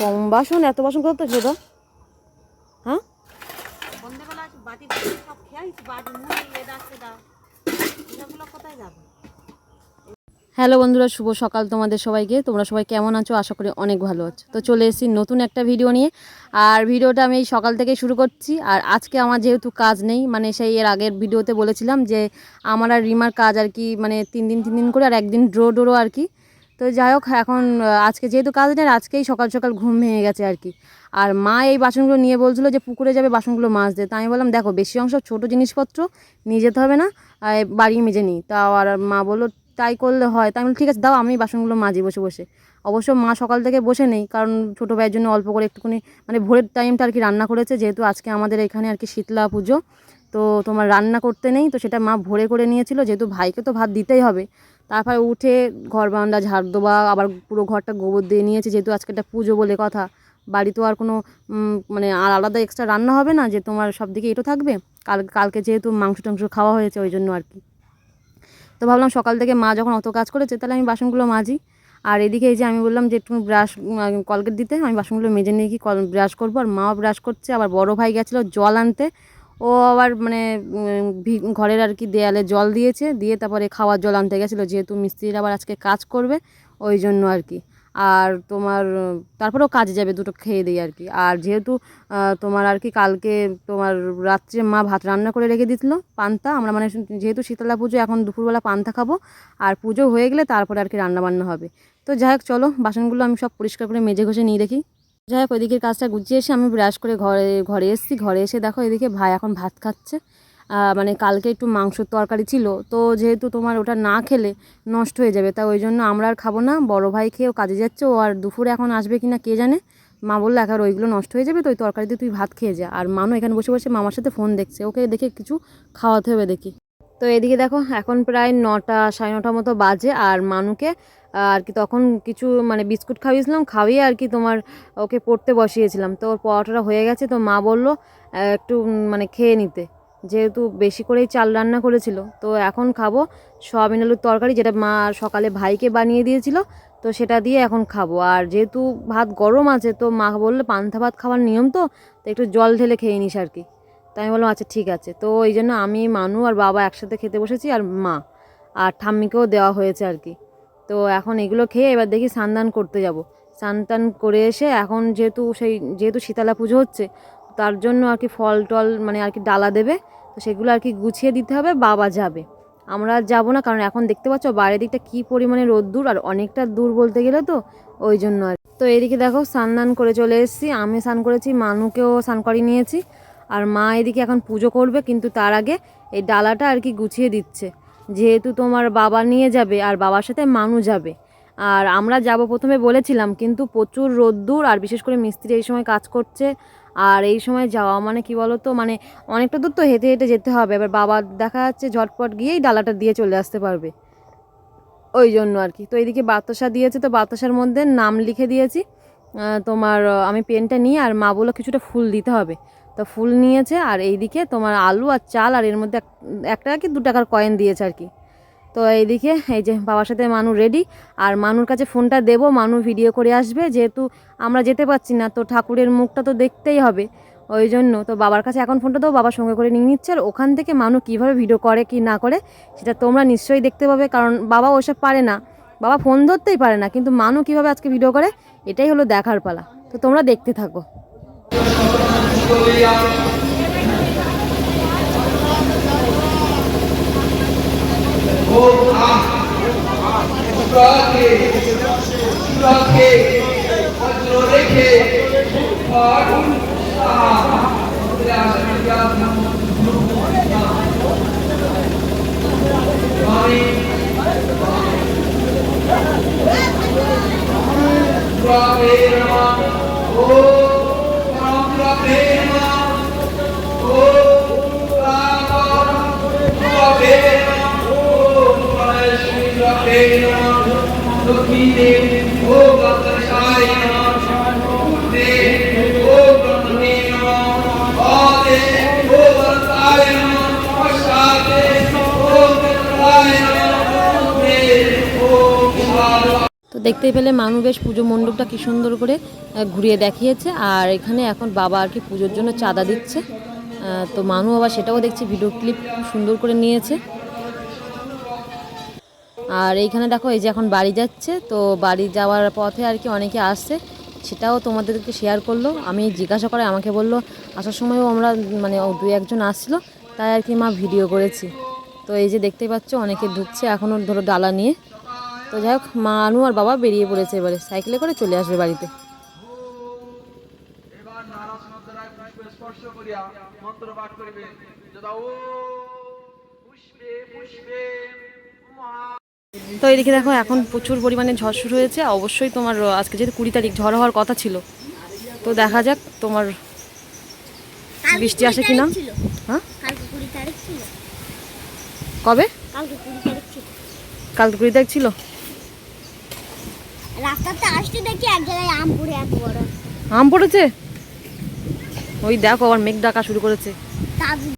কম বাসন এত বাসন করতে ছিল হ্যাঁ? হ্যালো বন্ধুরা শুভ সকাল তোমাদের সবাইকে। তোমরা সবাই কেমন আছো? আশা করি অনেক ভালো আছো। তো চলে এসেছি নতুন একটা ভিডিও নিয়ে। আর ভিডিওটা আমি এই সকাল থেকে শুরু করছি। আর আজকে আমার যেহেতু কাজ নেই মানে সেই এর আগের ভিডিওতে বলেছিলাম যে আমার আর রিমার কাজ আর কি মানে তিন দিন তিন দিন করে আর একদিন ড্রো ডোরো আর কি। তো যাই হোক, এখন আজকে যেহেতু কাজ নেই আজকেই সকাল সকাল ঘুম ভেঙে গেছে আর কি। আর মা এই বাসনগুলো নিয়ে বলছিল যে পুকুরে যাবে বাসনগুলো মাজতে। তা আমি বললাম, দেখো, বেশি অংশ ছোটো জিনিসপত্র নিয়ে যেতে হবে না, আর বাড়ি মেজে নিই। তা আর মা বলল, তাই করলে হয়। তাই আমি ঠিক আছে, দাও আমি বাসনগুলো মাজি বসে বসে। অবশ্য মা সকাল থেকে বসে নেই, কারণ ছোটো ভাইয়ের জন্য অল্প করে একটুখানি মানে ভোরের টাইমটা আর কি রান্না করেছে, যেহেতু আজকে আমাদের এখানে আর কি শীতলা পুজো। তো তোমার রান্না করতে নেই, তো সেটা মা ভোরে করে নিয়েছিল, যেহেতু ভাইকে তো ভাত দিতেই হবে। তারপরে উঠে ঘর বারান্দা ঝাড় দেওয়া, আবার পুরো ঘরটা গোবর দিয়ে নিয়েছে, যেহেতু আজকে একটা পুজো বলে কথা। বাড়ি তো আর কোনো মানে আর আলাদা এক্সট্রা রান্না হবে না, যে তোমার সব দিকে এটো থাকবে। কাল, কালকে যেহেতু মাংস টাংস খাওয়া হয়েছে, ওই জন্য আর কি। তো ভাবলাম সকাল থেকে মা যখন অত কাজ করেছে, তাহলে আমি বাসনগুলো মাজি। আর এদিকে এই যে আমি বললাম যে একটু ব্রাশ কলগেট দিতে, আমি বাসনগুলো মেজে নিয়ে কি কল ব্রাশ করব। আর মাও ব্রাশ করছে, আবার বড় ভাই গেছিল জল আনতে। ও আবার মানে ঘরের আর কি দেয়ালে জল দিয়েছে, দিয়ে তারপরে খাওয়ার জল আনতে গেছিল, যেহেতু মিস্ত্রিরা আবার আজকে কাজ করবে, ওই জন্য আর কি। আর তোমার, তারপরেও কাজে যাবে, দুটো খেয়ে দিই আর কি। আর যেহেতু তোমার আর কি কালকে তোমার রাত্রে মা ভাত রান্না করে রেখে দিয়েছিল, পান্তা, আমরা মানে যেহেতু শীতলা পুজো, এখন দুপুরবেলা পান্তা খাব, আর পুজো হয়ে গেলে তারপরে আর কি রান্না বান্না হবে। তো যাই হোক, চলো, বাসনগুলো আমি সব পরিষ্কার করে মেজে ঘষে নিয়ে দেখি। যাই হোক, ওইদিকের কাজটা গুছিয়ে এসে আমি ব্রাশ করে ঘরে ঘরে এসেছি। ঘরে এসে দেখো এদিকে ভাই এখন ভাত খাচ্ছে। মানে কালকে একটু মাংসর তরকারি ছিল। তো যেহেতু তোমার ওটা না খেলে নষ্ট হয়ে যাবে, তা ওই জন্য আমরা আর খাব না। বড় ভাই খেয়েও কাজে যাচ্ছে। ও আর দুপুরে এখন আসবে কি না কে জানে? মা বলল একার ওইগুলো নষ্ট হয়ে যাবে, তো ওই তরকারিতে তুই ভাত খেয়ে যা। আর মানু এখানে বসে বসে মামার সাথে ফোন দেখছে। ওকে দেখে কিছু খাওয়াতে হবে দেখি। তো এদিকে দেখো, এখন প্রায় নটা, সাড়ে নটা মতো বাজে আর মানুকে আর কি তখন কিছু মানে বিস্কুট খাইয়েছিলাম, খাইয়ে আর কি তোমার ওকে পড়তে বসিয়েছিলাম। তো ওর পড়াটা হয়ে গেছে, তো মা বলল একটু মানে খেয়ে নিতে। যেহেতু বেশি করেই চাল রান্না করেছিল, তো এখন খাব সয়াবিন আলুর তরকারি, যেটা মা সকালে ভাইকে বানিয়ে দিয়েছিল, তো সেটা দিয়ে এখন খাব। আর যেহেতু ভাত গরম আছে, তো মা বলল, পান্থা ভাত খাওয়ার নিয়ম তো তো একটু জল ঢেলে খেয়ে নিস আর কি। তাই আমি বললাম আচ্ছা ঠিক আছে। তো ওই জন্য আমি, মানু আর বাবা একসাথে খেতে বসেছি আর মা আর ঠাম্মিকেও দেওয়া হয়েছে আর কি। তো এখন এগুলো খেয়ে এবার দেখি স্নান করতে যাব। স্নান করে এসে এখন যেহেতু সেই, যেহেতু শীতলা পুজো হচ্ছে, তার জন্য আর কি ফল টল মানে আর কি ডালা দেবে, তো সেগুলো আর কি গুছিয়ে দিতে হবে, বাবা যাবে। আমরা যাব না, কারণ এখন দেখতে পাচ্ছ বাইরের দিকটা কী পরিমাণে রোদ্দুর আর অনেকটা দূর বলতে গেলে তো ওই জন্য আর তো এদিকে দেখো স্নান করে চলে এসেছি, আমি স্নান করেছি, মানুকেও স্নান করিয়ে নিয়েছি। আর মা এদিকে এখন পুজো করবে, কিন্তু তার আগে এই ডালাটা আর কি গুছিয়ে দিচ্ছে। যেহেতু তোমার বাবা নিয়ে যাবে আর বাবার সাথে মানু যাবে। আর আমরা যাব প্রথমে বলেছিলাম, কিন্তু প্রচুর রোদ্দুর আর বিশেষ করে মিস্ত্রি এই সময় কাজ করছে। আর এই সময় যাওয়া মানে কি বলো তো মানে অনেকটা দূর তো হেঁটে হেঁটে যেতে হবে। এবার বাবা দেখা যাচ্ছে ঝটপট গিয়েই ডালাটা দিয়ে চলে আসতে পারবে। ওই জন্য আর কি। তো এইদিকে বাতাসা দিয়েছে, তো বাতাসার মধ্যে নাম লিখে দিয়েছি। তোমার, আমি পেনটা নিয়ে আর মা বলল কিছুটা ফুল দিতে হবে। তো ফুল নিয়েছে আর এইদিকে তোমার আলু আর চাল আর এর মধ্যে এক- একটা কি দু টাকার কয়েন দিয়েছে আর কি। তো এইদিকে এই যে বাবার সাথে মানু রেডি আর মানুর কাছে ফোনটা দেবো, মানু ভিডিও করে আসবে। যেহেতু আমরা যেতে পারছি না, তো ঠাকুরের মুখটা তো দেখতেই হবে। ওই জন্য তো বাবার কাছে এখন ফোনটা দেবো বাবার সঙ্গে করে নিয়ে নিচ্ছে। আর ওখান থেকে মানু কীভাবে ভিডিও করে কি না করে, সেটা তোমরা নিশ্চয়ই দেখতে পাবে। কারণ বাবা ওসব পারে না। বাবা ফোন ধরতেই পারে না, কিন্তু মানু কীভাবে আজকে ভিডিও করে, এটাই হলো দেখার পালা। তো তোমরা দেখতে থাকো। সুরাকে সুরাকে বজ্র রেখে ফাগুন ও রাম দেখতেই পেলে মানু বেশ পুজো মণ্ডপটা কি সুন্দর করে ঘুরিয়ে দেখিয়েছে। আর এখানে এখন বাবা আর কি পুজোর জন্য চাঁদা দিচ্ছে। তো মানু আবার সেটাও দেখছি ভিডিও ক্লিপ সুন্দর করে নিয়েছে। আর এইখানে দেখো, এই যে এখন বাড়ি যাচ্ছে। তো বাড়ি যাওয়ার পথে আর কি অনেকে আসছে। সেটাও তোমাদেরকে শেয়ার করল। আমি জিজ্ঞাসা করে আমাকে বলল, আসার সময়ও আমরা মানে দু একজন আসছিল। তাই আর কি মা ভিডিও করেছি। তো এই যে দেখতেই পাচ্ছ, অনেকে ঢুকছে। এখনও ধরো ডালা নিয়ে। তো যাই হোক মা আনু আর বাবা বেরিয়ে পড়েছে এবারে। সাইকেলে করে চলে আসবে বাড়িতে। এবার নারাসন দ্বারা পুষ্পে স্পর্শ করিয়া মন্ত্র পাঠ করিবেন যদা ও পুষ্পে পুষ্পে মহা তো এদিকে দেখো এখন প্রচুর পরিমাণে ঝড় শুরু হয়েছে। অবশ্যই তোমার আজকে যেহেতু কুড়ি তারিখ ঝড় হওয়ার কথা ছিল। তো দেখা যাক তোমার বৃষ্টি আসে কি না হ্যাঁ? কালকে কুড়ি তারিখ কবে? কালকে কুড়ি তারিখ ছিল কালকে কুড়ি তারিখ ছিল রাস্তাতে আসতে দেখি এক জায়গায় আম পড়ে এত বড়। আম পড়েছে? ওই দেখো আবার মেঘ ডাকা শুরু করেছে। দাদু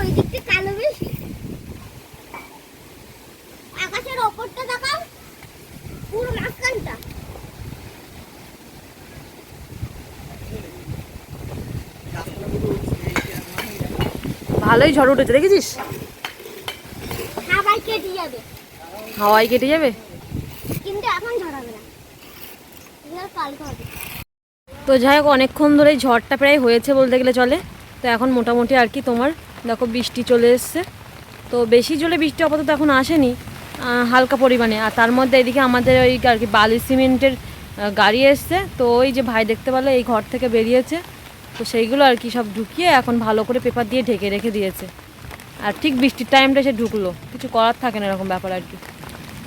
ওই দিকটা কালো বেশি। আকাশের ওপরটা দেখাও পুরো মাঝখানটা। ভালোই ঝড় উঠেছে দেখেছিস? হাওয়ায় কেটে যাবে। হাওয়ায় কেটে যাবে কিন্তু এখন ঝরাবে না এগুলো কালকে হবে তো যাই হোক, অনেকক্ষণ ধরেই ঝড়টা প্রায় হয়েছে বলতে গেলে চলে। তো এখন মোটামুটি আর কি তোমার, দেখো বৃষ্টি চলে এসছে। তো বেশি জলে বৃষ্টি আপাতত এখন আসেনি হালকা পরিমাণে। আর তার মধ্যে এদিকে আমাদের ওই আর কি বালি সিমেন্টের গাড়ি এসছে। তো ওই যে ভাই দেখতে পেল, এই ঘর থেকে বেরিয়েছে। তো সেইগুলো আর কি সব ঢুকিয়ে এখন ভালো করে পেপার দিয়ে ঢেকে রেখে দিয়েছে। আর ঠিক বৃষ্টির টাইমটা সে ঢুকলো। কিছু করার থাকে না এরকম ব্যাপার আর কি।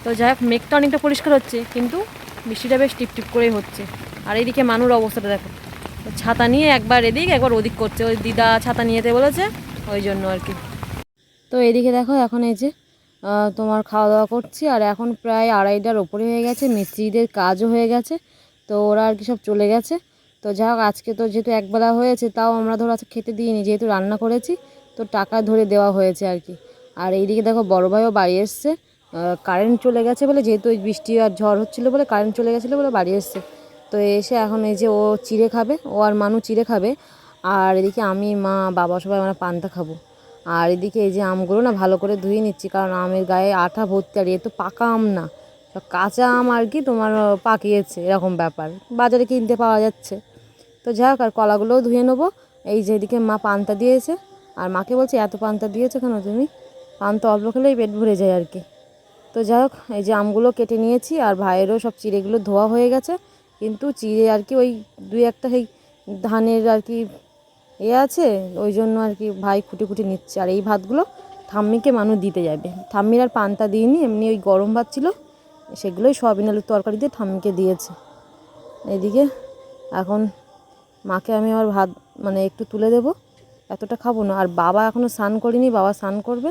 তো যাই হোক, মেঘটা অনেকটা পরিষ্কার হচ্ছে, কিন্তু বৃষ্টিটা বেশ টিপ টিপ করেই হচ্ছে। আর এইদিকে মানুর অবস্থাটা দেখো। ছাতা নিয়ে একবার এদিক, একবার ওদিক করছে। ওই দিদা ছাতা নিয়ে যেতে বলেছে, ওই জন্য আর কি। তো এদিকে দেখো, এখন এই যে তোমার খাওয়া দাওয়া করছি। আর এখন প্রায় আড়াইটার ওপরে হয়ে গেছে। মিস্ত্রিদের কাজও হয়ে গেছে। তো ওরা আর কি সব চলে গেছে। তো হোক আজকে তো যেহেতু একবেলা হয়েছে, তাও আমরা ধরো আজকে খেতে দিইনি। যেহেতু রান্না করেছি, তো টাকা ধরে দেওয়া হয়েছে আর কি। আর এইদিকে দেখো, বড় ভাইও বাড়ি এসছে। কারেন্ট চলে গেছে বলে, যেহেতু ওই বৃষ্টি আর ঝড় হচ্ছিল বলে কারেন্ট চলে গেছিল বলে বাড়ি এসছে। তো এসে এখন এই যে ও চিড়ে খাবে, ও আর মানু চিড়ে খাবে, আর এদিকে আমি, মা, বাবা সবাই আমরা পান্তা খাব। আর এদিকে এই যে আমগুলো না ভালো করে ধুয়ে নিচ্ছি, কারণ আমের গায়ে আঠা ভর্তি, আর এ তো পাকা আম না। কাঁচা আম আর কি তোমার পাকিয়েছে, এরকম ব্যাপার। বাজারে কিনতে পাওয়া যাচ্ছে। তো যাই হোক, আর কলাগুলোও ধুয়ে নেব। এই যে এদিকে মা পান্তা দিয়েছে, আর মাকে বলছে, এত পান্তা দিয়েছ কেন তুমি? পান্তা অল্প খেলেই পেট ভরে যায় আর কি। তো যাই হোক, এই যে আমগুলো কেটে নিয়েছি আর ভাইয়েরও সব চিড়েগুলো ধোয়া হয়ে গেছে। কিন্তু চিড়ে আর কি ওই দুই একটা সেই ধানের আর কি এ আছে, ওই জন্য আর কি ভাই খুঁটি খুঁটি নিচ্ছে। আর এই ভাতগুলো ঠাম্মিকে মানুষ দিতে যাবে। ঠাম্মির আর পান্তা দিইনি, এমনি ওই গরম ভাত ছিল, সেগুলোই সয়াবিন আলুর তরকারি দিয়ে ঠাম্মিকে দিয়েছে। এদিকে এখন মাকে আমি আবার ভাত মানে একটু তুলে দেবো, এতটা খাব না। আর বাবা এখনও স্নান করিনি, বাবা স্নান করবে,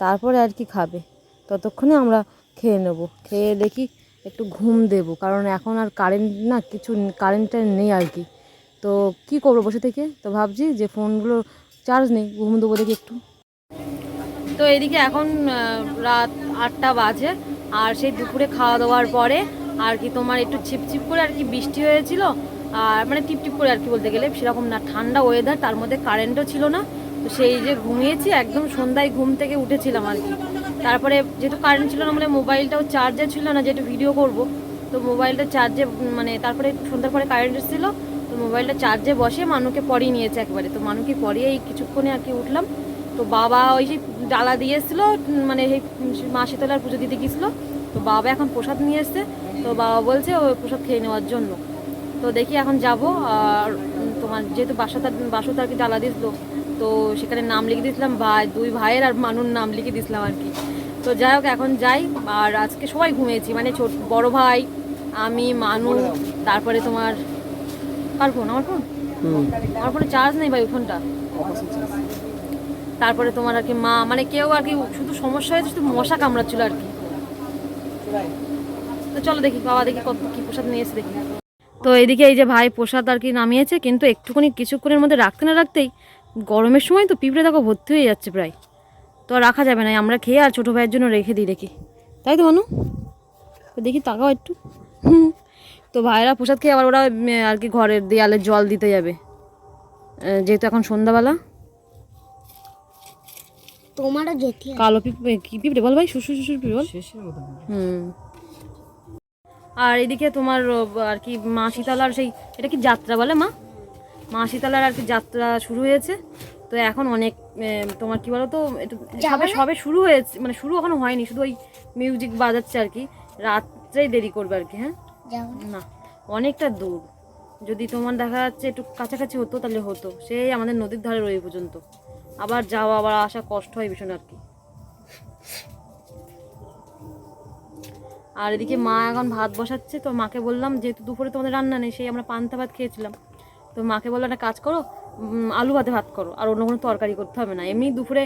তারপরে আর কি খাবে। ততক্ষণে আমরা খেয়ে নেব। খেয়ে দেখি একটু ঘুম দেব। কারণ এখন আর কারেন্ট না কিছু কারেন্টটা নেই আর কি। তো কি করব বসে থেকে? তো ভাবছি যে ফোনগুলো চার্জ নেই। ঘুম দেবো দেখি একটু। তো এদিকে এখন রাত আটটা বাজে। আর সেই দুপুরে খাওয়া দাওয়ার পরে আর কি তোমার একটু ছিপছিপ করে আর কি বৃষ্টি হয়েছিল। আর মানে টিপ টিপ করে আর কি বলতে গেলে সেরকম না। ঠান্ডা ওয়েদার তার মধ্যে কারেন্টও ছিল না। তো সেই যে ঘুমিয়েছি, একদম সন্ধ্যায় ঘুম থেকে উঠেছিলাম আর কি। তারপরে যেহেতু কারেন্ট ছিল না মানে মোবাইলটাও চার্জে ছিল না, যেহেতু ভিডিও করব, তো মোবাইলটা চার্জে মানে তারপরে সন্ধ্যার পরে কারেন্ট এসেছিল, তো মোবাইলটা চার্জে বসে মানুকে পরিয়ে নিয়েছে একবারে। তো মানুকে পরিয়ে এই কিছুক্ষণে আর কি উঠলাম, তো বাবা ওই যে ডালা দিয়ে এসেছিল মানে সেই মা শীতলার পুজো দিতে গেছিল তো বাবা এখন প্রসাদ নিয়ে এসছে, তো বাবা বলছে ওই প্রসাদ খেয়ে নেওয়ার জন্য। তো দেখি এখন যাব, আর তোমার যেহেতু বাসাটা বাসতা আর কি ডালা দিয়েছিল, তো সেখানে নাম লিখে দিয়েছিলাম ভাই, দুই ভাইয়ের আর মানুর নাম লিখে দিয়েছিলাম আর কি। তো যাই হোক এখন যাই। আর আজকে সবাই ঘুমিয়েছি মানে ছোট বড় ভাই আমি মানু তারপরে তোমার কার ফোন আমার ফোন আমার ফোনে চার্জ নেই ভাই ফোনটা তারপরে তোমার আর কি মা মানে কেউ আর কি শুধু সমস্যা হয়েছে শুধু মশা কামড়াচ্ছিল আর কি। তো চলো দেখি বাবা দেখি কত কি প্রসাদ নিয়ে এসে দেখি। তো এইদিকে এই যে ভাই প্রসাদ আর কি নামিয়েছে কিন্তু একটুখানি কিছুক্ষণের মধ্যে রাখতে না রাখতেই গরমের সময় তো পিঁপড়ে দেখো ভর্তি হয়ে যাচ্ছে প্রায়। তো আর রাখা যাবে না আমরা খেয়ে আর ছোটো ভাইয়ের জন্য রেখে দিই দেখি। তাই তো মানু তো দেখি তাকাও একটু। হুম। তো ভাইরা প্রসাদ খেয়ে আবার ওরা আর কি ঘরের দেয়ালে জল দিতে যাবে। যেহেতু এখন সন্ধ্যাবেলা। তোমারও যেতে কালো পিঁপড়ে কি পিঁপড়ে বল ভাই? শ্বশুর শ্বশুর পিঁপড়ে বল। হুম। আর এদিকে তোমার আর কি মা শীতলার সেই এটা কি যাত্রা বলে মা? মা শীতলার আর কি যাত্রা শুরু হয়েছে। তো এখন অনেক তোমার কি বলো তো একটু সবে সবে শুরু হয়েছে মানে শুরু এখনও হয়নি শুধু ওই মিউজিক বাজাচ্ছে আর কি। রাত্রেই দেরি করবে আর কি হ্যাঁ? না। অনেকটা দূর। যদি তোমার দেখা যাচ্ছে একটু কাছাকাছি হতো তাহলে হতো সেই আমাদের নদীর ধারে রয়ে পর্যন্ত। আবার যাওয়া আবার আসা কষ্ট হয় ভীষণ আর কি। আর এদিকে মা এখন ভাত বসাচ্ছে তো মাকে বললাম যেহেতু দুপুরে তোমাদের রান্না নেই সেই আমরা পান্তা ভাত খেয়েছিলাম। তো মাকে বলল একটা কাজ করো আলু ভাতে ভাত করো আর অন্য কোনো তরকারি করতে হবে না। এমনি দুপুরে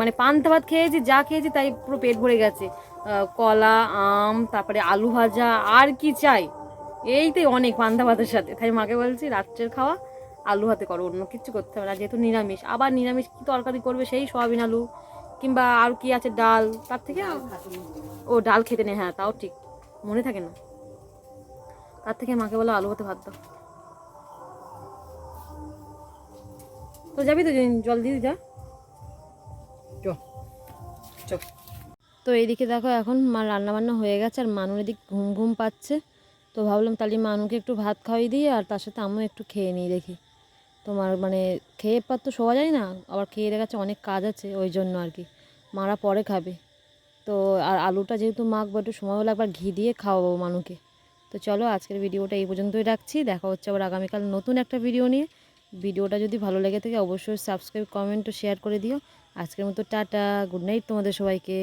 মানে পান্তা ভাত খেয়েছি যা খেয়েছি তাই পুরো পেট ভরে গেছে। কলা আম তারপরে আলু ভাজা আর কি চাই? এইটাই অনেক পান্তা ভাতের সাথে। তাই মাকে বলছি রাত্রের খাওয়া আলু ভাতে করো অন্য কিছু করতে হবে না যেহেতু নিরামিষ। আবার নিরামিষ কি তরকারি করবে সেই সয়াবিন আলু কিংবা আর কি আছে ডাল তার থেকে ও ডাল খেতে নেই হ্যাঁ তাও ঠিক। মনে থাকে না। তার থেকে মাকে বলো আলু ভাতে ভাত দাও। তো যাবি তো জল দিয়ে যা। তো এইদিকে দেখো এখন মা রান্না বান্না হয়ে গেছে আর মানুর এদিক ঘুম ঘুম পাচ্ছে। তো ভাবলাম তাহলে মানুকে একটু ভাত খাওয়াই দিয়ে আর তার সাথে আমিও একটু খেয়ে নিই দেখি। তোমার মানে খেয়ে পার তো শোয়া যায় না আবার খেয়ে দেখাচ্ছে অনেক কাজ আছে ওই জন্য আর কি। মারা পরে খাবে। তো আর আলুটা যেহেতু মাখবো একটু সময় হলে একবার ঘি দিয়ে খাওয়াবো মানুকে। তো চলো আজকের ভিডিওটা এই পর্যন্তই রাখছি দেখা হচ্ছে আবার আগামীকাল নতুন একটা ভিডিও নিয়ে। ভিডিওটা যদি ভালো লেগে থাকে, অবশ্যই সাবস্ক্রাইব কমেন্ট ও শেয়ার করে দিও। আজকের মতো টাটা গুড নাইট তোমাদের সবাইকে।